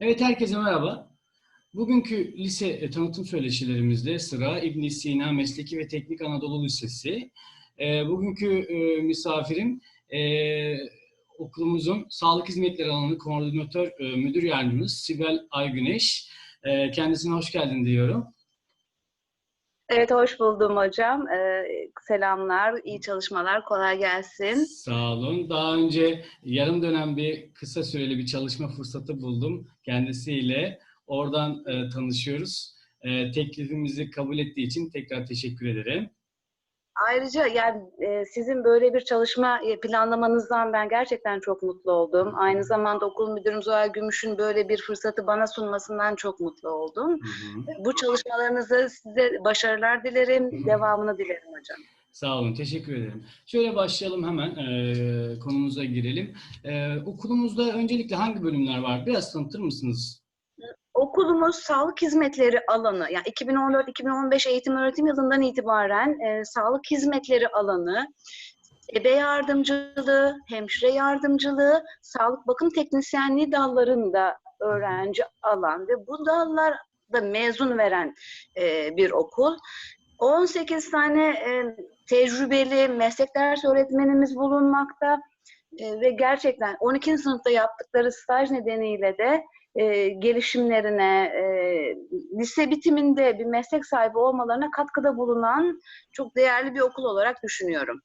Evet herkese merhaba. Bugünkü lise e, tanıtım söyleşilerimizde sıra İbn Sina Mesleki ve Teknik Anadolu Lisesi. E, bugünkü e, misafirim okulumuzun sağlık hizmetleri alanı koordinatör müdür yardımcımız Sibel Aygüneş. Kendisine hoş geldin diyorum. Evet, hoş buldum hocam. Ee, selamlar, iyi çalışmalar, kolay gelsin. Sağ olun. Daha önce yarım dönem bir kısa süreli bir çalışma fırsatı buldum kendisiyle. Oradan e, tanışıyoruz. E, teklifimizi kabul ettiği için tekrar teşekkür ederim. Ayrıca yani e, sizin böyle bir çalışma e, planlamanızdan ben gerçekten çok mutlu oldum. Aynı zamanda okul müdürüm Zuhal Gümüş'ün böyle bir fırsatı bana sunmasından çok mutlu oldum. Hı hı. Bu çalışmalarınızda size başarılar dilerim, devamını dilerim hocam. Sağ olun, teşekkür ederim. Şöyle başlayalım hemen, e, konumuza girelim. E, okulumuzda öncelikle hangi bölümler var? Biraz tanıtır mısınız? Okulumuz sağlık hizmetleri alanı, yani 2014-2015 eğitim öğretim yılından itibaren e, sağlık hizmetleri alanı, ebe yardımcılığı, hemşire yardımcılığı, sağlık bakım teknisyenliği dallarında öğrenci alan ve bu dallarda mezun veren e, bir okul. 18 tane e, tecrübeli meslek ders öğretmenimiz bulunmakta e, ve gerçekten 12. sınıfta yaptıkları staj nedeniyle de e, gelişimlerine, e, lise bitiminde bir meslek sahibi olmalarına katkıda bulunan çok değerli bir okul olarak düşünüyorum.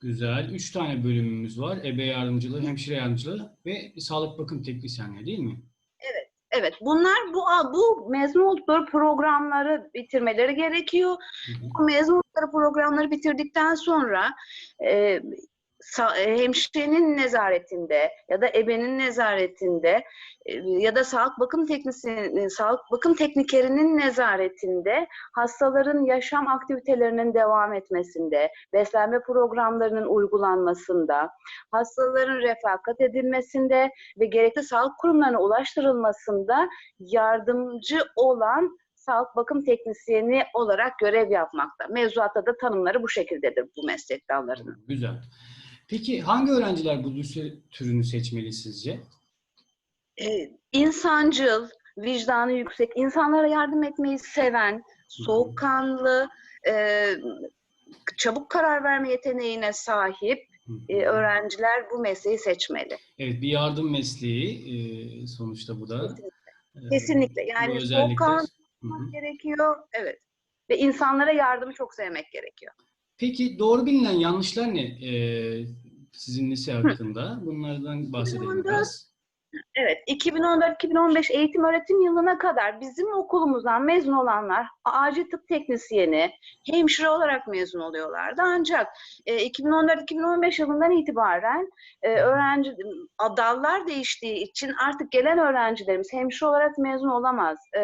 Güzel. Üç tane bölümümüz var. Ebe yardımcılığı, hemşire yardımcılığı ve sağlık bakım teknisyenliği değil mi? Evet, bunlar bu bu mezun oldukları programları bitirmeleri gerekiyor. Hı hı. Bu mezun oldukları programları bitirdikten sonra e, hemşirenin nezaretinde ya da ebenin nezaretinde e, ya da sağlık bakım teknisinin sağlık bakım teknikerinin nezaretinde hastaların yaşam aktivitelerinin devam etmesinde, beslenme programlarının uygulanmasında, hastaların refakat edilmesinde ve gerekli sağlık kurumlarına ulaştırılmasında yardımcı olan sağlık bakım teknisyeni olarak görev yapmakta. Mevzuatta da tanımları bu şekildedir bu meslek dallarının. Güzel. Peki hangi öğrenciler bu lise türünü seçmeli sizce? Ee, insancıl, vicdanı yüksek, insanlara yardım etmeyi seven, soğukkanlı, e, çabuk karar verme yeteneğine sahip e, öğrenciler bu mesleği seçmeli. Evet, bir yardım mesleği e, sonuçta bu da. E, Kesinlikle. bu Yani soğukkanlı gerekiyor. Evet. Ve insanlara yardımı çok sevmek gerekiyor. Peki doğru bilinen yanlışlar ne e, sizin lise hakkında? Bunlardan bahsedelim 2014 biraz. Evet, 2014-2015 eğitim öğretim yılına kadar bizim okulumuzdan mezun olanlar acil tıp teknisyeni, hemşire olarak mezun oluyorlardı. Ancak e, 2014-2015 yılından itibaren e, öğrenci dallar değiştiği için artık gelen öğrencilerimiz hemşire olarak mezun olamaz, e,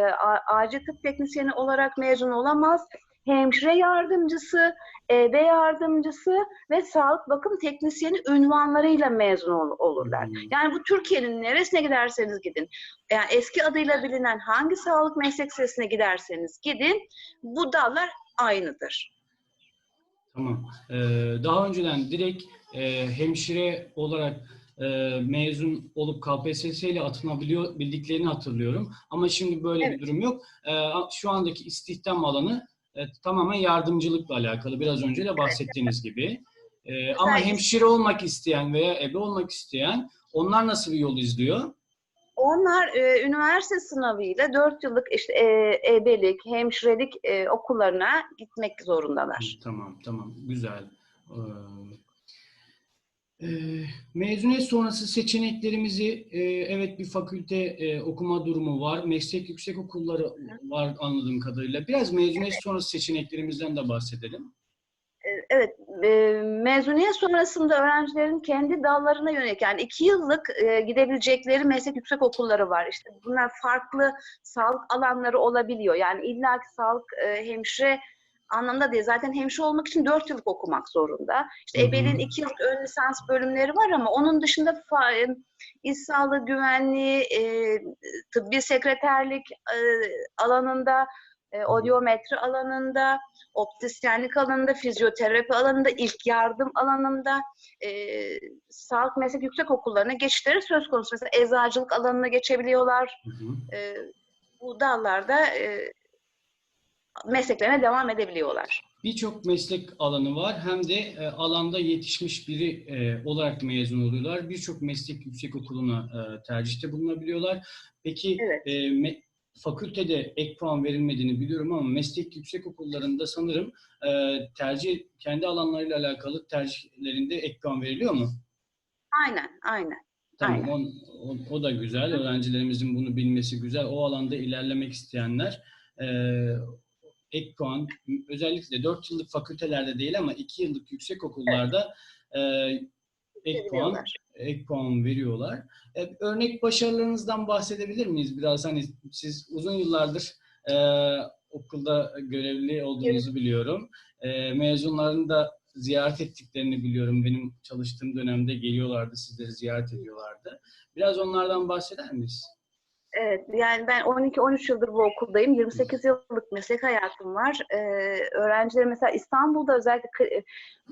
acil tıp teknisyeni olarak mezun olamaz. Hemşire yardımcısı, ebe yardımcısı ve sağlık bakım teknisyeni ünvanlarıyla mezun ol- olurlar. Hmm. Yani bu Türkiye'nin neresine giderseniz gidin, yani eski adıyla bilinen hangi sağlık meslek lisesine giderseniz gidin, bu dallar aynıdır. Tamam. Ee, daha önceden direkt e, hemşire olarak e, mezun olup KPSS ile atınabiliyor bildiklerini hatırlıyorum. Ama şimdi böyle Evet. bir durum yok. E, şu andaki istihdam alanı e, tamamen yardımcılıkla alakalı. Biraz önce de bahsettiğiniz gibi. E, ama hemşire olmak isteyen veya ebe olmak isteyen onlar nasıl bir yol izliyor? Onlar e, üniversite sınavıyla 4 yıllık işte e, ebelik, hemşirelik e, okullarına gitmek zorundalar. Tamam, tamam. Güzel. Ee, mezuniyet sonrası seçeneklerimizi, e, evet bir fakülte e, okuma durumu var. Meslek yüksek okulları var anladığım kadarıyla. Biraz mezuniyet sonrası seçeneklerimizden de bahsedelim. E, Evet, e, mezuniyet sonrasında öğrencilerin kendi dallarına yönelik yani iki yıllık gidebilecekleri meslek yüksek okulları var. İşte bunlar farklı sağlık alanları olabiliyor. Yani illaki sağlık hemşire anlamda değil. Zaten hemşire olmak için dört yıllık okumak zorunda. İşte ebeliğin iki yıllık ön lisans bölümleri var ama onun dışında e, iş sağlığı güvenliği, e, tıbbi sekreterlik e, alanında e, odiometri alanında, optisyenlik alanında, fizyoterapi alanında, ilk yardım alanında, e, sağlık meslek yüksek okullarına geçişleri söz konusu. Mesela eczacılık alanına geçebiliyorlar. Hı hı. E, bu dallarda e, mesleklerine devam edebiliyorlar. Birçok meslek alanı var. Hem de e, alanda yetişmiş biri e, olarak mezun oluyorlar. Birçok meslek yüksek okuluna e, tercihte bulunabiliyorlar. Peki Evet. e, me- fakültede ek puan verilmediğini biliyorum ama meslek yüksek okullarında sanırım e, tercih kendi alanlarıyla alakalı tercihlerinde ek puan veriliyor mu? Aynen, aynen. Tamam, Aynen. on- o, o da güzel. Öğrencilerimizin bunu bilmesi güzel. O alanda ilerlemek isteyenler e, ek puan, özellikle 4 yıllık fakültelerde değil ama 2 yıllık yüksek okullarda e, ek puan, ek puan veriyorlar. E, örnek başarılarınızdan bahsedebilir miyiz biraz? Hani siz uzun yıllardır e, okulda görevli olduğunuzu biliyorum. E, mezunların da ziyaret ettiklerini biliyorum. Benim çalıştığım dönemde geliyorlardı, sizleri ziyaret ediyorlardı. Biraz onlardan bahseder miyiz? Evet, yani ben 12-13 yıldır bu okuldayım. 28 yıllık meslek hayatım var. Ee, öğrencilerim mesela İstanbul'da özellikle kı-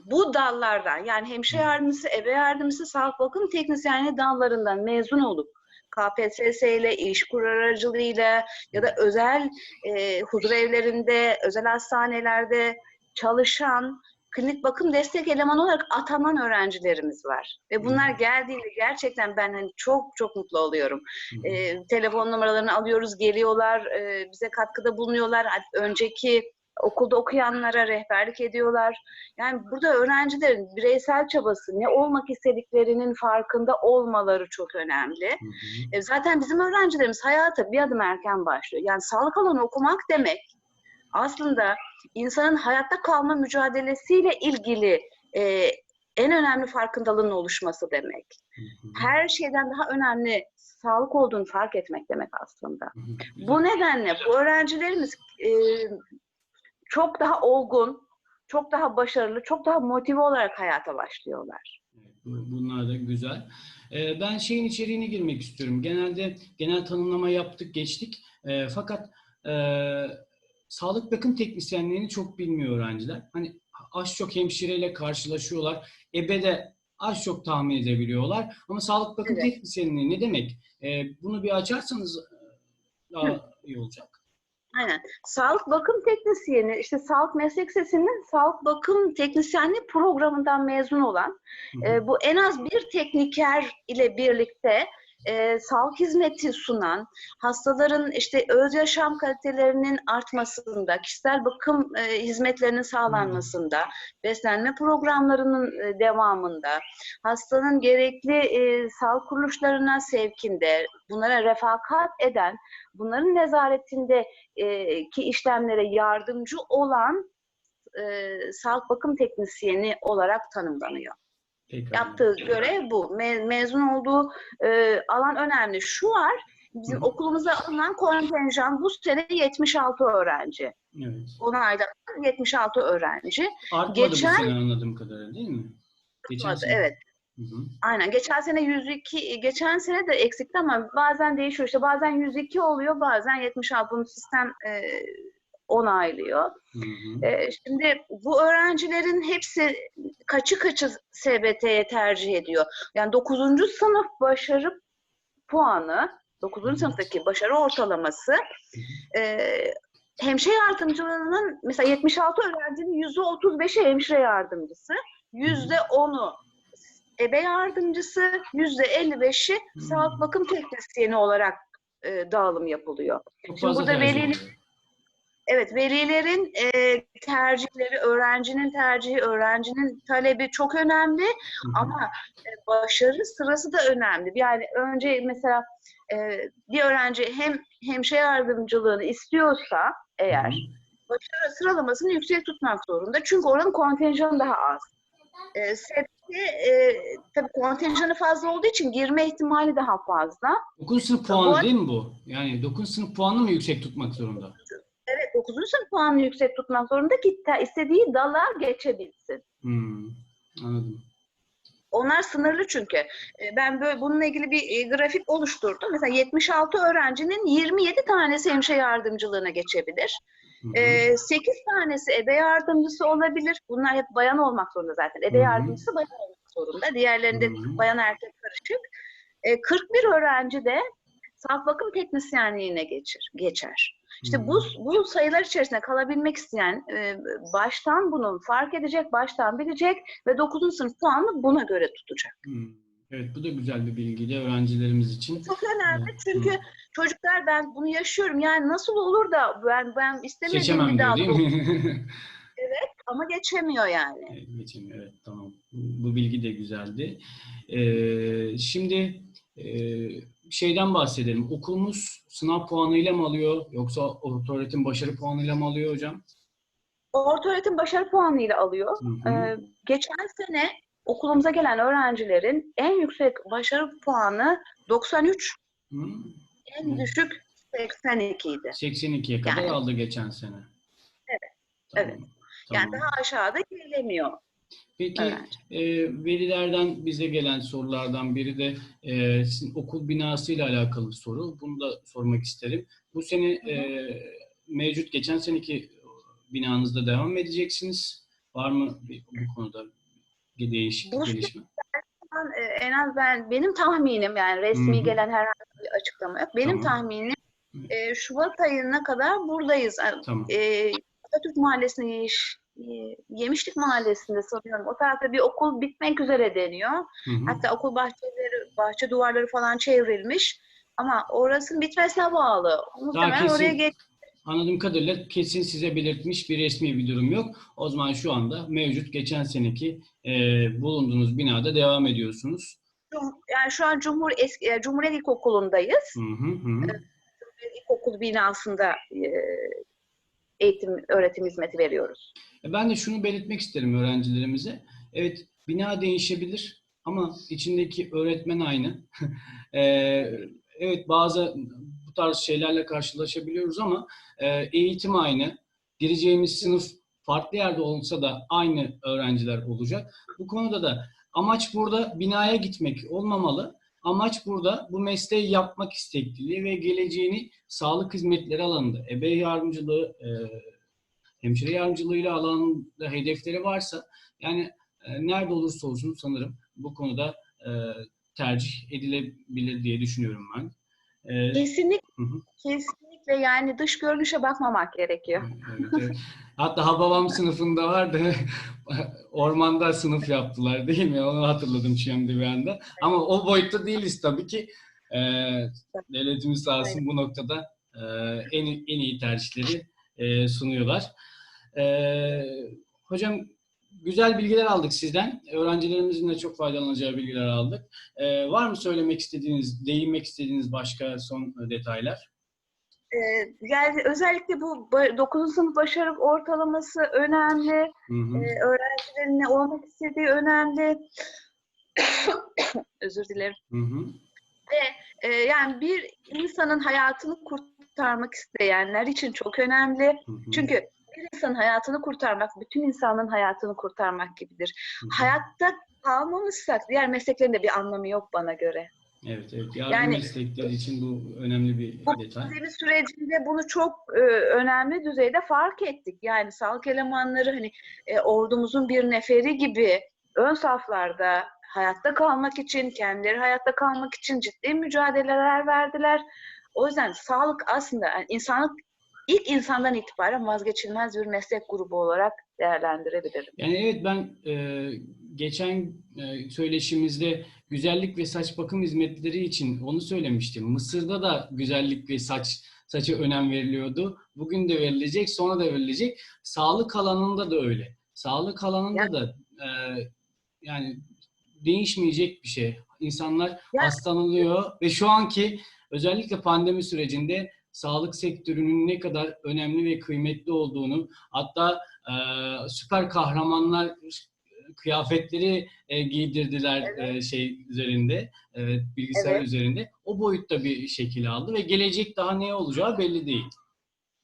bu dallardan yani hemşire yardımcısı, ebe yardımcısı, sağlık bakım teknisyenliği dallarından mezun olup KPSS ile, işkur aracılığıyla ya da özel e, huzur evlerinde, özel hastanelerde çalışan klinik bakım destek elemanı olarak atanan öğrencilerimiz var. Ve bunlar geldiğinde gerçekten ben hani çok çok mutlu oluyorum. E, telefon numaralarını alıyoruz, geliyorlar, e, bize katkıda bulunuyorlar. Önceki okulda okuyanlara rehberlik ediyorlar. Yani burada öğrencilerin bireysel çabası, ne olmak istediklerinin farkında olmaları çok önemli. Hı hı. E, zaten bizim öğrencilerimiz hayata bir adım erken başlıyor. Yani sağlık alanı okumak demek aslında insanın hayatta kalma mücadelesiyle ilgili e, en önemli farkındalığın oluşması demek. Her şeyden daha önemli sağlık olduğunu fark etmek demek aslında. Bu nedenle bu öğrencilerimiz e, çok daha olgun, çok daha başarılı, çok daha motive olarak hayata başlıyorlar. Bunlar da güzel. Ee, Ben şeyin içeriğine girmek istiyorum. Genelde genel tanımlama yaptık, geçtik. Ee, Fakat e, sağlık bakım teknisyenliğini çok bilmiyor öğrenciler. Hani az çok hemşireyle karşılaşıyorlar. Ebe de az çok tahmin edebiliyorlar. Ama sağlık bakım Evet. teknisyenliği ne demek? Ee, Bunu bir açarsanız e, daha iyi olacak. Aynen. Sağlık bakım teknisyeni, işte sağlık meslek sesinin sağlık bakım teknisyenliği programından mezun olan Hı hı. E, bu en az bir tekniker ile birlikte e, sağlık hizmeti sunan, hastaların işte öz yaşam kalitelerinin artmasında, kişisel bakım e, hizmetlerinin sağlanmasında, beslenme programlarının e, devamında, hastanın gerekli e, sağlık kuruluşlarına sevkinde, bunlara refakat eden, bunların nezaretinde e, ki işlemlere yardımcı olan e, sağlık bakım teknisyeni olarak tanımlanıyor. Pekala. Yaptığı görev bu. Me- mezun olduğu e, alan önemli. Şu var, bizim Hı okulumuza alınan kontenjan bu sene 76 öğrenci. Evet. Onayda 76 öğrenci. Artmadı Geçen- bu sene anladığım kadarıyla değil mi? Geçen sene. Evet. Hı hı. Aynen. Geçen sene 102, geçen sene de eksikti ama bazen değişiyor. İşte bazen 102 oluyor, bazen 76. Bunu sistem e, onaylıyor. Hı hı. E, şimdi bu öğrencilerin hepsi kaçı kaçı SBT'ye tercih ediyor. Yani 9. sınıf başarı puanı, 9. Hı. sınıftaki başarı ortalaması e, hemşire yardımcılığının mesela 76 öğrencinin %35'i hemşire yardımcısı, %10'u ebe yardımcısı, %55'i Hı. sağlık bakım teknisyeni olarak e, dağılım yapılıyor. Çok Şimdi burada tercih veli- oluyor. Evet, velilerin e, tercihleri, öğrencinin tercihi, öğrencinin talebi çok önemli Hı hı. ama e, başarı sırası da önemli. Yani önce mesela e, bir öğrenci hem hemşire yardımcılığını istiyorsa eğer Hı hı. başarı sıralamasını yüksek tutmak zorunda. Çünkü oranın kontenjanı daha az. E, SBT, e, tabii kontenjanı fazla olduğu için girme ihtimali daha fazla. 9 sınıf puanı değil mi bu? Yani 9 sınıf puanını mı yüksek tutmak zorunda? Evet, 9. sınıf puanını yüksek tutmak zorunda ki te- istediği dala geçebilsin. Hmm, anladım. Onlar sınırlı çünkü. E, Ben böyle bununla ilgili bir e, grafik oluşturdum. Mesela 76 öğrencinin 27 tanesi hemşire yardımcılığına geçebilir. Ee, 8 tanesi ebe yardımcısı olabilir. Bunlar hep bayan olmak zorunda zaten. Ebe Hı hı. yardımcısı bayan olmak zorunda. Diğerlerinde Hı hı. bayan erkek karışık. Ee, 41 öğrenci de saf bakım teknisyenliğine geçir, geçer. İşte hı. bu, bu sayılar içerisinde kalabilmek isteyen e, baştan bunun fark edecek, baştan bilecek ve 9. sınıf puanını buna göre tutacak. Hmm. Evet bu da güzel bir bilgiydi öğrencilerimiz için. Çok önemli Evet, çünkü hı. çocuklar ben bunu yaşıyorum. Yani nasıl olur da ben ben istemediğim Seçemem bir diyor dal değil mi? ama geçemiyor yani. Evet, Geçemiyor evet tamam. Bu bilgi de güzeldi. Ee, şimdi e, şeyden bahsedelim. Okulumuz sınav puanıyla mı alıyor yoksa ortaöğretim başarı puanıyla mı alıyor hocam? Ortaöğretim başarı puanıyla alıyor. Hı hı. Ee, geçen sene okulumuza gelen öğrencilerin en yüksek başarı puanı 93, Hı? en Hı. düşük 82 idi. 82'ye kadar Yani- aldı geçen sene. Evet, Tamam, evet. Yani tamam. daha aşağıda gelemiyor Peki öğrenci. e, velilerden bize gelen sorulardan biri de e, sizin okul binası ile alakalı soru. Bunu da sormak isterim. Bu sene e, mevcut geçen seneki binanızda devam edeceksiniz? Var mı bu konuda bir değişiklik gelişme? E, en az ben benim tahminim yani resmi Hı hı. gelen herhangi bir açıklama yok. Benim Tamam. tahminim e, Şubat ayına kadar buradayız. Tamam. E, Atatürk Mahallesi'nde Yeş- e, Yemişlik Mahallesi'nde sanıyorum. O tarafta bir okul bitmek üzere deniyor. Hı hı. Hatta okul bahçeleri, bahçe duvarları falan çevrilmiş. Ama orasının bitmesine bağlı. Muhtemelen kesin- oraya geç. Anladığım kadarıyla kesin size belirtmiş bir resmi bir durum yok. O zaman şu anda mevcut geçen seneki e, bulunduğunuz binada devam ediyorsunuz. Yani şu an Cumhur eski, e, Cumhuriyet İlkokulu'ndayız. Hı hı hı. Cumhuriyet İlkokulu binasında e, eğitim, öğretim hizmeti veriyoruz. E, Ben de şunu belirtmek isterim öğrencilerimize. Evet bina değişebilir ama içindeki öğretmen aynı. E, evet bazı bu tarz şeylerle karşılaşabiliyoruz ama e, eğitim aynı. Gireceğimiz sınıf farklı yerde olsa da aynı öğrenciler olacak. Bu konuda da amaç burada binaya gitmek olmamalı. Amaç burada bu mesleği yapmak istekliliği ve geleceğini sağlık hizmetleri alanında, ebe yardımcılığı, e, hemşire yardımcılığıyla alanında hedefleri varsa yani e, nerede olursa olsun sanırım bu konuda e, tercih edilebilir diye düşünüyorum ben. E, Kesinlikle, hı hı. Kesinlikle yani dış görünüşe bakmamak gerekiyor. evet, evet. Hatta Hababam sınıfında vardı. Ormanda sınıf yaptılar değil mi? Onu hatırladım şimdi bir anda. Ama o boyutta değiliz tabii ki. E, devletimiz sağ olsun bu noktada e, en, en iyi tercihleri e, sunuyorlar. E, hocam güzel bilgiler aldık sizden. Öğrencilerimizin de çok faydalanacağı bilgiler aldık. E, var mı söylemek istediğiniz, değinmek istediğiniz başka son detaylar? Ee, yani özellikle bu 9. sınıf başarı ortalaması önemli. Hı hı. Ee, öğrencilerin ne olmak istediği önemli. Özür dilerim. Hı hı. Ee, yani bir insanın hayatını kurtarmak isteyenler için çok önemli. Hı hı. Çünkü bir insanın hayatını kurtarmak, bütün insanın hayatını kurtarmak gibidir. Hı hı. Hayatta kalmamışsak diğer mesleklerin de bir anlamı yok bana göre. Evet, evet. Yardım Yani- meslekleri için bu önemli bir Bu detay. pandemi sürecinde bunu çok e, önemli düzeyde fark ettik. Yani sağlık elemanları hani e, ordumuzun bir neferi gibi ön saflarda hayatta kalmak için, kendileri hayatta kalmak için ciddi mücadeleler verdiler. O yüzden sağlık aslında yani insanlık ilk insandan itibaren vazgeçilmez bir meslek grubu olarak değerlendirebilirim. Yani evet ben e, geçen e, söyleşimizde güzellik ve saç bakım hizmetleri için onu söylemiştim. Mısır'da da güzellik ve saç saça önem veriliyordu. Bugün de verilecek, sonra da verilecek. Sağlık alanında da öyle. Sağlık alanında Ya- da e, yani değişmeyecek bir şey. İnsanlar Ya- hastalanıyor ve şu anki özellikle pandemi sürecinde sağlık sektörünün ne kadar önemli ve kıymetli olduğunu hatta e, süper kahramanlar kıyafetleri e, giydirdiler e, şey üzerinde, evet, bilgisayar Evet. üzerinde. O boyutta bir şekil aldı ve gelecek daha ne olacağı belli değil.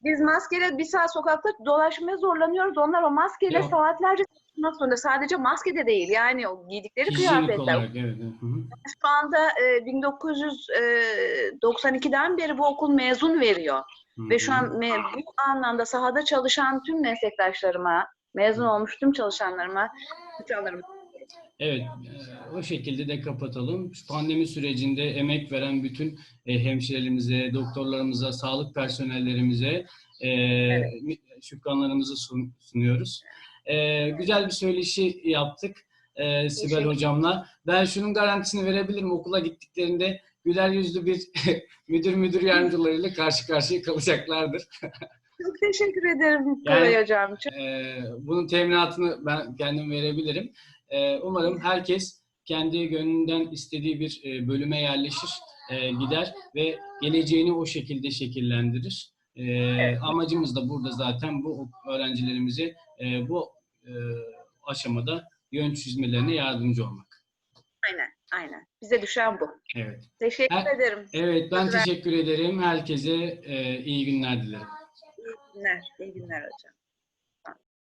Biz maskeyle bir saat sokakta dolaşmaya zorlanıyoruz. Onlar o maskeyle Yok. saatlerce çalışmak zorunda. Sadece maske de değil. Yani o giydikleri Hijyenik kıyafetler. olarak evet. Hı hı. Şu anda e, 1992'den beri bu okul mezun veriyor. Hı Ve şu an bu anlamda sahada çalışan tüm meslektaşlarıma, mezun olmuş tüm çalışanlarıma, çalışanlarıma Evet, e, o şekilde de kapatalım. Şu pandemi sürecinde emek veren bütün e, hemşirelerimize, doktorlarımıza, sağlık personellerimize e, mi- şükranlarımızı sun- sunuyoruz. E, güzel bir söyleşi yaptık Sibel Hocam'la. Ben şunun garantisini verebilirim. Okula gittiklerinde güler yüzlü bir müdür müdür yardımcılarıyla karşı karşıya kalacaklardır. Çok teşekkür ederim Yani- Koray Hocam. Çok Ee, bunun teminatını ben kendim verebilirim. Ee, umarım herkes kendi gönlünden istediği bir e, bölüme yerleşir, e, gider ve geleceğini o şekilde şekillendirir. Ee, Amacımız da burada zaten bu öğrencilerimize e, bu e, aşamada yön çizmelerine yardımcı olmak. aynen, aynen. Bize düşen bu. Evet. Teşekkür Her- ederim. Evet, ben Güzel. teşekkür ederim. Herkese e, iyi günler dilerim. Günler, iyi günler hocam.